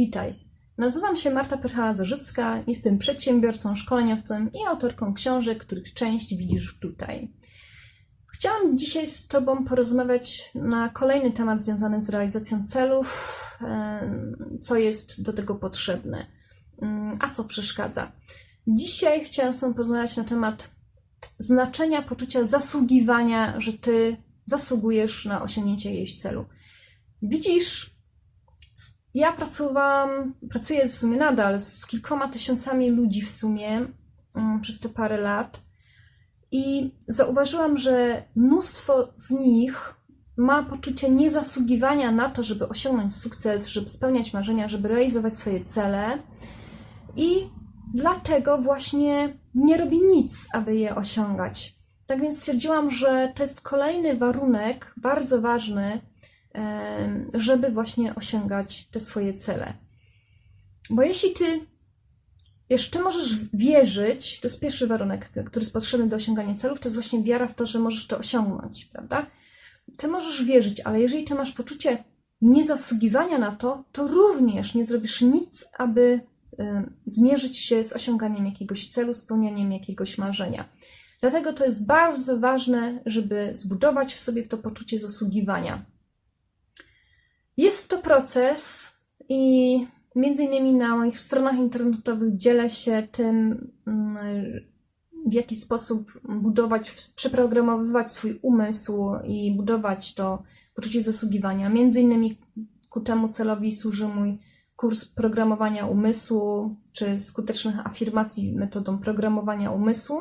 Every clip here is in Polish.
Witaj. Nazywam się Marta Perchala-Zarzycka, jestem przedsiębiorcą, szkoleniowcem i autorką książek, których część widzisz tutaj. Chciałam dzisiaj z Tobą porozmawiać na kolejny temat związany z realizacją celów, co jest do tego potrzebne, a co przeszkadza. Dzisiaj chciałam z Tobą porozmawiać na temat znaczenia poczucia zasługiwania, że Ty zasługujesz na osiągnięcie jej celu. Widzisz, ja pracowałam, pracuję w sumie nadal z kilkoma tysiącami ludzi w sumie mm, przez te parę lat i zauważyłam, że mnóstwo z nich ma poczucie niezasługiwania na to, żeby osiągnąć sukces, żeby spełniać marzenia, żeby realizować swoje cele i dlatego właśnie nie robi nic, aby je osiągać. Tak więc stwierdziłam, że to jest kolejny warunek bardzo ważny, żeby właśnie osiągać te swoje cele. Bo jeśli ty jeszcze możesz wierzyć, to jest pierwszy warunek, który jest potrzebny do osiągania celów, to jest właśnie wiara w to, że możesz to osiągnąć, prawda? Ty możesz wierzyć, ale jeżeli ty masz poczucie niezasługiwania na to, to również nie zrobisz nic, aby zmierzyć się z osiąganiem jakiegoś celu, spełnianiem jakiegoś marzenia. Dlatego to jest bardzo ważne, żeby zbudować w sobie to poczucie zasługiwania. Jest to proces i między innymi na moich stronach internetowych dzielę się tym, mm, w jaki sposób budować, przeprogramowywać swój umysł i budować to poczucie zasługiwania. Między innymi ku temu celowi służy mój kurs programowania umysłu, czy skutecznych afirmacji metodą programowania umysłu.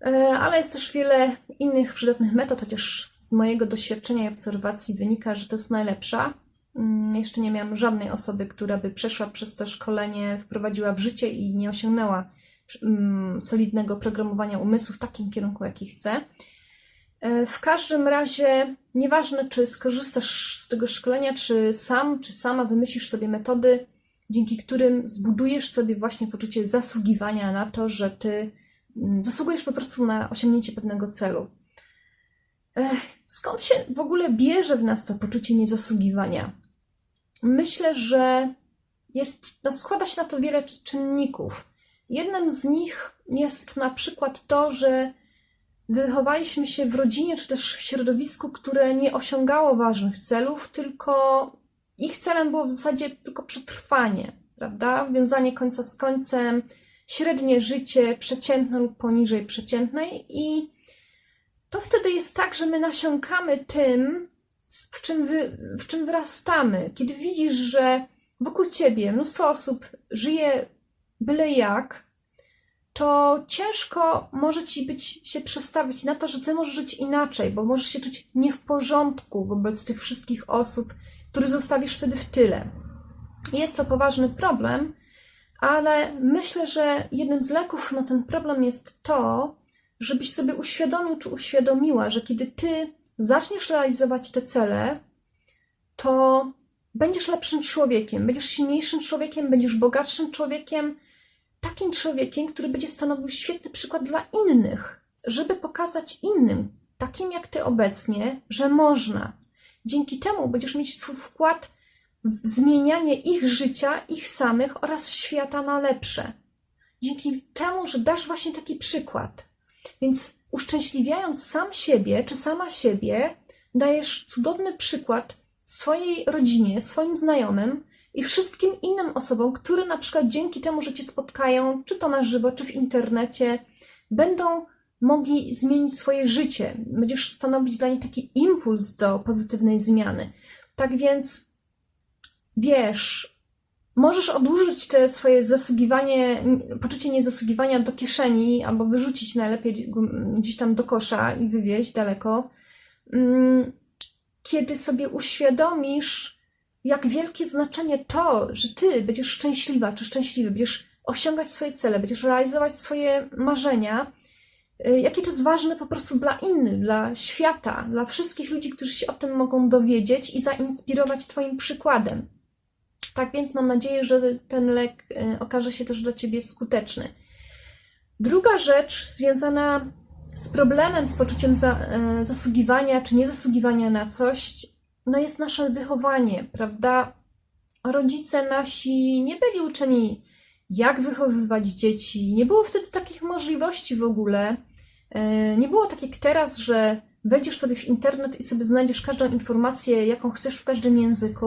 E, Ale jest też wiele innych przydatnych metod, chociaż z mojego doświadczenia i obserwacji wynika, że to jest najlepsza. Mm, Jeszcze nie miałam żadnej osoby, która by przeszła przez to szkolenie, wprowadziła w życie i nie osiągnęła mm, solidnego programowania umysłu w takim kierunku, jaki chce. E, W każdym razie, nieważne czy skorzystasz z tego szkolenia, czy sam, czy sama wymyślisz sobie metody, dzięki którym zbudujesz sobie właśnie poczucie zasługiwania na to, że ty zasługujesz po prostu na osiągnięcie pewnego celu. Ech, skąd się w ogóle bierze w nas to poczucie niezasługiwania? Myślę, że jest, no składa się na to wiele czy- czynników. Jednym z nich jest na przykład to, że wychowaliśmy się w rodzinie czy też w środowisku, które nie osiągało ważnych celów, tylko ich celem było w zasadzie tylko przetrwanie, prawda? Wiązanie końca z końcem, średnie życie, przeciętne lub poniżej przeciętnej i to wtedy jest tak, że my nasiąkamy tym, w czym, wy, w czym wyrastamy. Kiedy widzisz, że wokół ciebie mnóstwo osób żyje byle jak, to ciężko może ci być się przestawić na to, że ty możesz żyć inaczej, bo możesz się czuć nie w porządku wobec tych wszystkich osób, które zostawisz wtedy w tyle. Jest to poważny problem, ale myślę, że jednym z leków na ten problem jest to, żebyś sobie uświadomił czy uświadomiła, że kiedy ty zaczniesz realizować te cele, to będziesz lepszym człowiekiem, będziesz silniejszym człowiekiem, będziesz bogatszym człowiekiem, takim człowiekiem, który będzie stanowił świetny przykład dla innych, żeby pokazać innym, takim jak ty obecnie, że można. Dzięki temu będziesz mieć swój wkład zmienianie ich życia, ich samych oraz świata na lepsze. Dzięki temu, że dasz właśnie taki przykład. Więc uszczęśliwiając sam siebie czy sama siebie, dajesz cudowny przykład swojej rodzinie, swoim znajomym i wszystkim innym osobom, które na przykład dzięki temu, że cię spotkają, czy to na żywo, czy w internecie, będą mogli zmienić swoje życie. Będziesz stanowić dla nich taki impuls do pozytywnej zmiany. Tak więc wiesz, możesz odłożyć te swoje zasługiwanie, poczucie niezasługiwania do kieszeni, albo wyrzucić najlepiej gdzieś tam do kosza i wywieźć daleko, Mm, kiedy sobie uświadomisz, jak wielkie znaczenie to, że ty będziesz szczęśliwa czy szczęśliwy, będziesz osiągać swoje cele, będziesz realizować swoje marzenia, y, jakie to jest ważne po prostu dla innych, dla świata, dla wszystkich ludzi, którzy się o tym mogą dowiedzieć i zainspirować Twoim przykładem. Tak więc mam nadzieję, że ten lek y, okaże się też dla Ciebie skuteczny. Druga rzecz związana z problemem, z poczuciem za, y, zasługiwania czy niezasługiwania na coś, no jest nasze wychowanie, prawda? rodzice nasi nie byli uczeni, jak wychowywać dzieci. Nie było wtedy takich możliwości w ogóle. E, Nie było tak jak teraz, że wejdziesz sobie w internet i sobie znajdziesz każdą informację, jaką chcesz w każdym języku.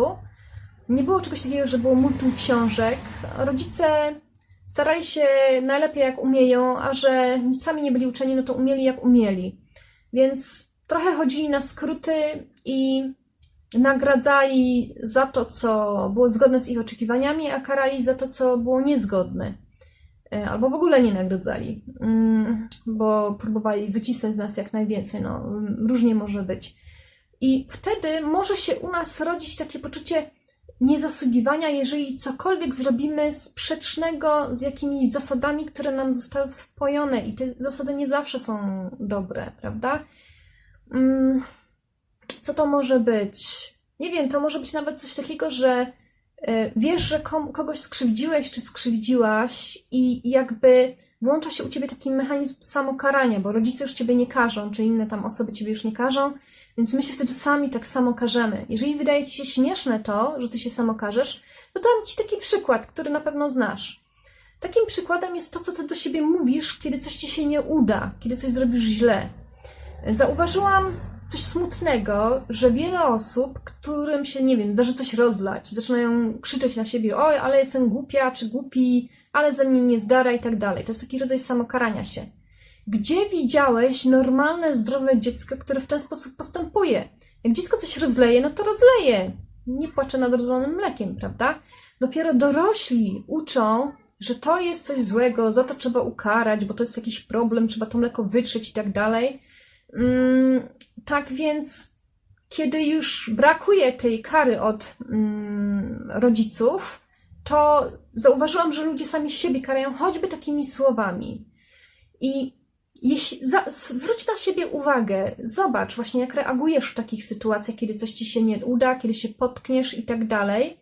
Nie było czegoś takiego, że było multum książek. Rodzice starali się najlepiej jak umieją, a że sami nie byli uczeni, no to umieli jak umieli. Więc trochę chodzili na skróty i nagradzali za to, co było zgodne z ich oczekiwaniami, a karali za to, co było niezgodne. E, Albo w ogóle nie nagradzali, Mm, bo próbowali wycisnąć z nas jak najwięcej. No, różnie może być. I wtedy może się u nas rodzić takie poczucie niezasługiwania, jeżeli cokolwiek zrobimy sprzecznego z jakimiś zasadami, które nam zostały wpojone, i te zasady nie zawsze są dobre, prawda? Mm, Co to może być? Nie wiem, to może być nawet coś takiego, że e, wiesz, że kogoś skrzywdziłeś czy skrzywdziłaś, i jakby włącza się u ciebie taki mechanizm samokarania, bo rodzice już ciebie nie karzą, czy inne tam osoby ciebie już nie karzą, więc my się wtedy sami tak samo karzemy. Jeżeli wydaje ci się śmieszne to, że ty się samo karzesz, to dam ci taki przykład, który na pewno znasz. Takim przykładem jest to, co ty do siebie mówisz, kiedy coś ci się nie uda, kiedy coś zrobisz źle. Zauważyłam coś smutnego, że wiele osób, którym się, nie wiem, zdarzy coś rozlać, zaczynają krzyczeć na siebie, oj, ale jestem głupia, czy głupi, ale ze mnie nie zdara i tak dalej. To jest taki rodzaj samokarania się. Gdzie widziałeś normalne, zdrowe dziecko, które w ten sposób postępuje? Jak dziecko coś rozleje, no to rozleje. Nie płacze nad rozlanym mlekiem, prawda? Dopiero dorośli uczą, że to jest coś złego, za to trzeba ukarać, bo to jest jakiś problem, trzeba to mleko wytrzeć i tak dalej. Mm, tak więc, kiedy już brakuje tej kary od mm, rodziców, to zauważyłam, że ludzie sami siebie karają choćby takimi słowami. I jeśli, za, zwróć na siebie uwagę, zobacz właśnie, jak reagujesz w takich sytuacjach, kiedy coś ci się nie uda, kiedy się potkniesz i tak dalej.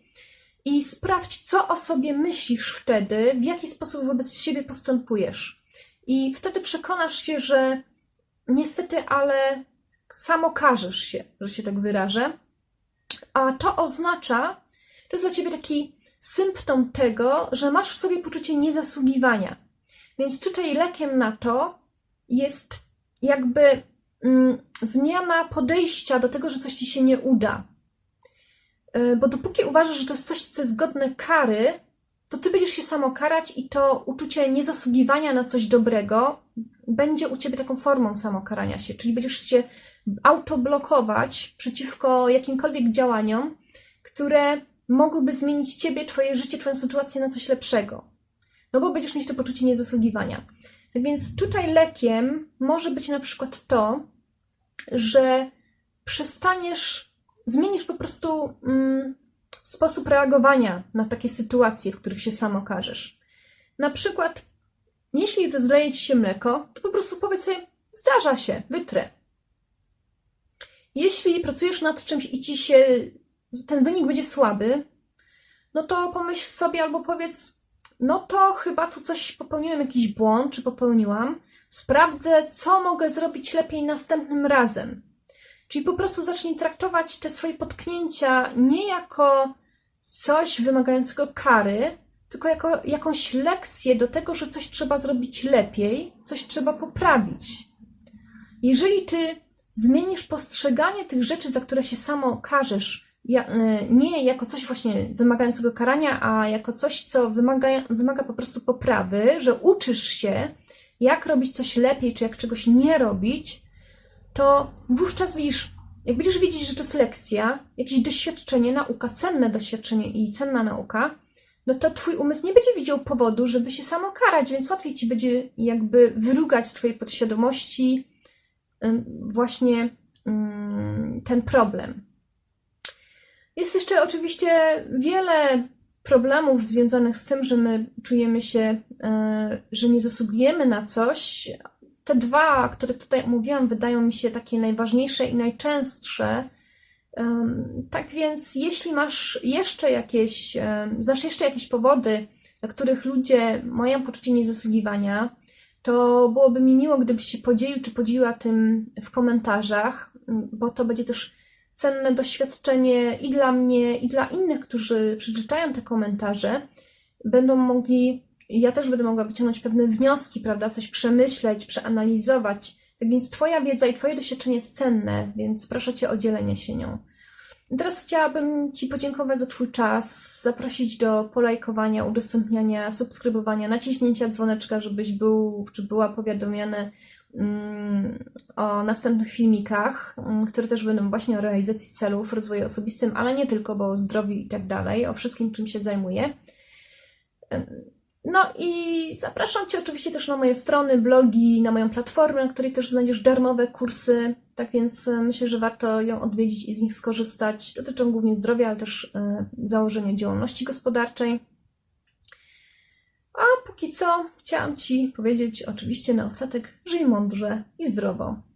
I sprawdź, co o sobie myślisz wtedy, w jaki sposób wobec siebie postępujesz. I wtedy przekonasz się, że niestety, ale samo każesz się, że się tak wyrażę. A to oznacza, to jest dla ciebie taki symptom tego, że masz w sobie poczucie niezasługiwania. Więc tutaj lekiem na to jest jakby mm, zmiana podejścia do tego, że coś ci się nie uda. Y, Bo dopóki uważasz, że to jest coś, co jest godne kary, to ty będziesz się samo karać i to uczucie niezasługiwania na coś dobrego będzie u ciebie taką formą samokarania się, czyli będziesz się autoblokować przeciwko jakimkolwiek działaniom, które mogłyby zmienić ciebie, twoje życie, twoją sytuację na coś lepszego. No bo będziesz mieć to poczucie niezasługiwania. Więc tutaj lekiem może być na przykład to, że przestaniesz, zmienisz po prostu mm, sposób reagowania na takie sytuacje, w których się samo karzesz. Na przykład, jeśli to zleje ci się mleko, to po prostu powiedz sobie, zdarza się, wytrę. Jeśli pracujesz nad czymś i ci się ten wynik będzie słaby, no to pomyśl sobie albo powiedz, no to chyba tu coś popełniłem, jakiś błąd, czy popełniłam. Sprawdzę, co mogę zrobić lepiej następnym razem. Czyli po prostu zacznij traktować te swoje potknięcia nie jako coś wymagającego kary, tylko jako jakąś lekcję do tego, że coś trzeba zrobić lepiej, coś trzeba poprawić. Jeżeli ty zmienisz postrzeganie tych rzeczy, za które się samo karzesz, nie jako coś właśnie wymagającego karania, a jako coś, co wymaga, wymaga po prostu poprawy, że uczysz się, jak robić coś lepiej, czy jak czegoś nie robić, to wówczas widzisz, jak będziesz wiedzieć, że to jest lekcja, jakieś doświadczenie, nauka, cenne doświadczenie i cenna nauka, no to twój umysł nie będzie widział powodu, żeby się samo karać, więc łatwiej ci będzie jakby wyrugać z twojej podświadomości właśnie ten problem. Jest jeszcze oczywiście wiele problemów związanych z tym, że my czujemy się, e, że nie zasługujemy na coś. Te dwa, które tutaj omówiłam, wydają mi się takie najważniejsze i najczęstsze. Tak więc, jeśli masz jeszcze jakieś, znasz jeszcze jakieś powody, dla których ludzie mają poczucie niezasługiwania, to byłoby mi miło, gdybyś się podzielił czy podzieliła tym w komentarzach, bo to będzie też cenne doświadczenie i dla mnie, i dla innych, którzy przeczytają te komentarze, będą mogli, ja też będę mogła wyciągnąć pewne wnioski, prawda, coś przemyśleć, przeanalizować. Tak więc Twoja wiedza i Twoje doświadczenie jest cenne, więc proszę Cię o dzielenie się nią. Teraz chciałabym Ci podziękować za Twój czas, zaprosić do polajkowania, udostępniania, subskrybowania, naciśnięcia dzwoneczka, żebyś był czy była powiadomiony o następnych filmikach, mm, które też będą właśnie o realizacji celów, rozwoju osobistym, ale nie tylko, bo o zdrowiu i tak dalej, o wszystkim, czym się zajmuję. No i zapraszam Cię oczywiście też na moje strony, blogi, na moją platformę, na której też znajdziesz darmowe kursy. Tak więc e, myślę, że warto ją odwiedzić i z nich skorzystać. Dotyczą głównie zdrowia, ale też e, założenia działalności gospodarczej. A póki co chciałam Ci powiedzieć oczywiście na ostatek, żyj mądrze i zdrowo.